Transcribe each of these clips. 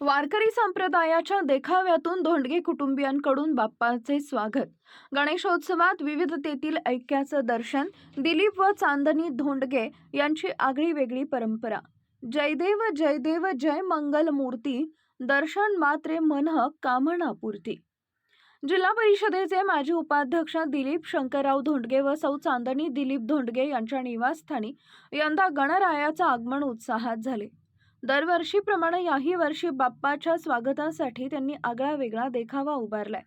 वारकरी संप्रदायाच्या देखाव्यातून धोंडगे कुटुंबियांकडून बाप्पाचे स्वागत. गणेशोत्सवात विविधतेतील ऐक्याचं दर्शन दिलीप व चांदणी धोंडगे यांची आगळी वेगळी परंपरा. जयदेव जयदेव जय मंगल मूर्ती दर्शन मात्रे मनह कामना पूर्ती जिल्हा परिषदेचे माजी उपाध्यक्ष दिलीप शंकरराव धोंडगे व सौ चांदणी दिलीप धोंडगे यांच्या निवासस्थानी यंदा गणरायाचं आगमन उत्साहात झाले. दरवर्षीप्रमाणे याही वर्षी बाप्पाच्या स्वागतासाठी त्यांनी आगळा वेगळा देखावा उभारलाय.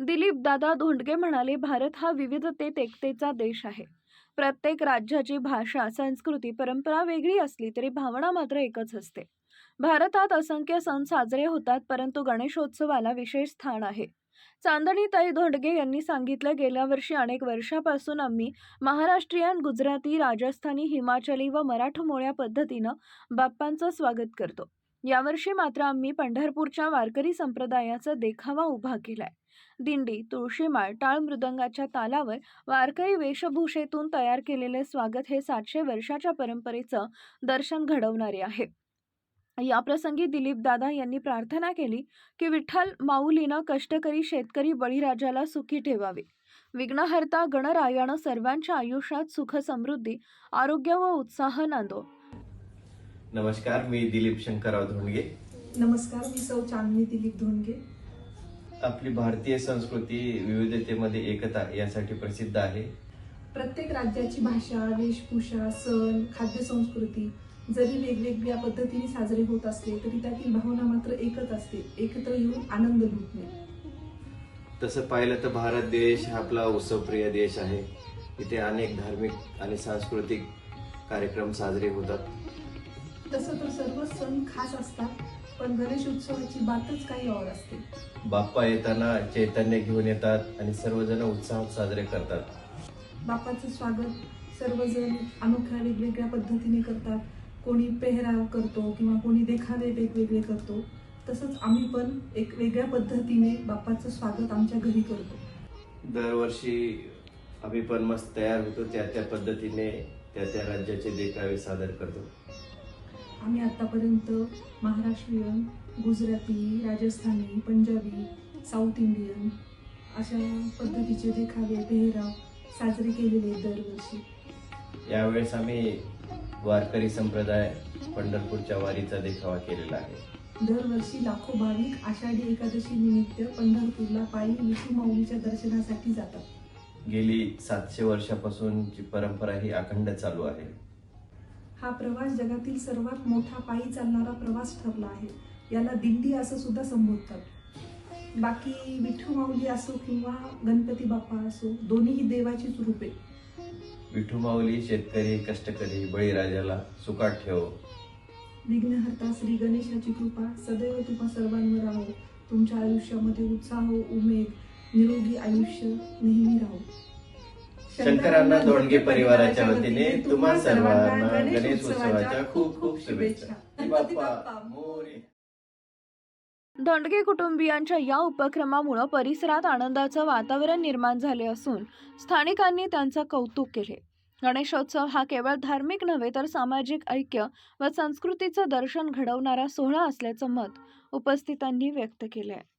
दिलीप दादा धोंडगे म्हणाले भारत हा विविधतेत एकतेचा देश आहे. प्रत्येक राज्याची भाषा संस्कृती परंपरा वेगळी असली तरी भावना मात्र एकच असते. भारतात असंख्य सण साजरे होतात परंतु गणेशोत्सवाला विशेष स्थान आहे. चांदणीताई धोंडगे यांनी सांगितलं गेल्या वर्षी अनेक वर्षापासून आम्ही महाराष्ट्रीयन गुजराती राजस्थानी हिमाचली व मराठमोळ्या पद्धतीनं बाप्पांचं स्वागत करतो. यावर्षी मात्र आम्ही पंढरपूरच्या वारकरी संप्रदायाचा देखावा उभा केलाय. दिंडी तुळशीमाळ टाळ मृदंगाच्या तालावर वारकरी वेशभूषेतून तयार केलेले स्वागत हे सातशे वर्षाच्या परंपरेचं दर्शन घडवणारे आहे. याप्रसंगी दिलीप दादा यांनी प्रार्थना केली की विठ्ठल माऊलीनं कष्टकरी शेतकरी बळीराजाला सुखी ठेवावे. विघ्नहर्ता गणरायानं सर्वांच्या आयुष्यात सुख समृद्धी आरोग्य व उत्साह नांदो. नमस्कार मी दिलीप शंकरराव धोंडगे. नमस्कार मी सौ चांदणी दिलीप धोंडगे. आपली भारतीय संस्कृती विविधतेमध्ये एकता यासाठी प्रसिद्ध आहे. प्रत्येक राज्याची भाषा वेशभूषा सण खाद्यसंस्कृती जरी वेगवेगळ्या पद्धतीने साजरे होत असले तरी त्यातील भावना मात्र एकच असते एकत्र येऊन आनंद लुटणे. तसं पाहिलं तर भारत देश हा आपला उत्सवप्रिय देश आहे. इथे अनेक धार्मिक आणि सांस्कृतिक कार्यक्रम साजरे होतात. तसं तर सर्व सण खास असतात पण गणेश उत्सवाची बातच काही और असते. बाप्पा येताना चैतन्य घेऊन येतात आणि सर्वजण उत्साहात साजरे करतात. बाप्पाचं स्वागत सर्वजण अनोख्या वेगवेगळ्या पद्धतीने करतात. कोणी पेहराव करतो किंवा कोणी देखावे वेगवेगळे करतो. तसंच आम्ही पण एक वेगळ्या पद्धतीने बाप्पाचं स्वागत आमच्या घरी करतो. दरवर्षी आम्ही पण मस्त तयार होतो. त्या त्या पद्धतीने त्या त्या राज्याचे देखावे सादर करतो. आम्ही आतापर्यंत महाराष्ट्रीयन गुजराती राजस्थानी पंजाबी साऊथ इंडियन अशा पद्धतीचे देखावे पेहराव साजरे केलेले दरवर्षी. यावेळेस आम्ही वारकरी संप्रदाय पंढरपूरच्या वारीचा देखावा केलेला आहे. दरवर्षी लाखो भाविक आषाढी एकादशी निमित्त पंढरपूरला पायी विष्णू माऊलीच्या दर्शनासाठी जातात. गेली सातशे वर्षापासूनची परंपरा ही अखंड चालू आहे. हा प्रवास जगातील सर्वात मोठा पायी चालणारा प्रवास ठरला आहे. याला दिंडी असं सुद्धा संबोधतात. बाकी विठू माऊली असो किंवा गणपती बाप्पा असो दोन्हीही देवाचीच रूपे विठू माऊली शेतकरी कष्टकरी बळीराजाला सुकाट ठेव. विघ्नहर्ता श्री गणेशाची कृपा सदैव तुम्हा सर्वांवर राहो. तुमच्या आयुष्यामध्ये उत्साह उमेद निरोगी आयुष्य नेहमी राहो. शंकरांना धोंडगे परिवाराच्या वतीने तुम्हा सर्वांना गणेश उत्सवाच्या खूप खूप शुभेच्छा. धोंडगे कुटुंबियांच्या या उपक्रमामुळे परिसरात आनंदाचं वातावरण निर्माण झाले असून स्थानिकांनी त्यांचं कौतुक केले. गणेशोत्सव हा केवळ धार्मिक नव्हे तर सामाजिक ऐक्य व संस्कृतीचं दर्शन घडवणारा सोहळा असल्याचं मत उपस्थितांनी व्यक्त केलं आहे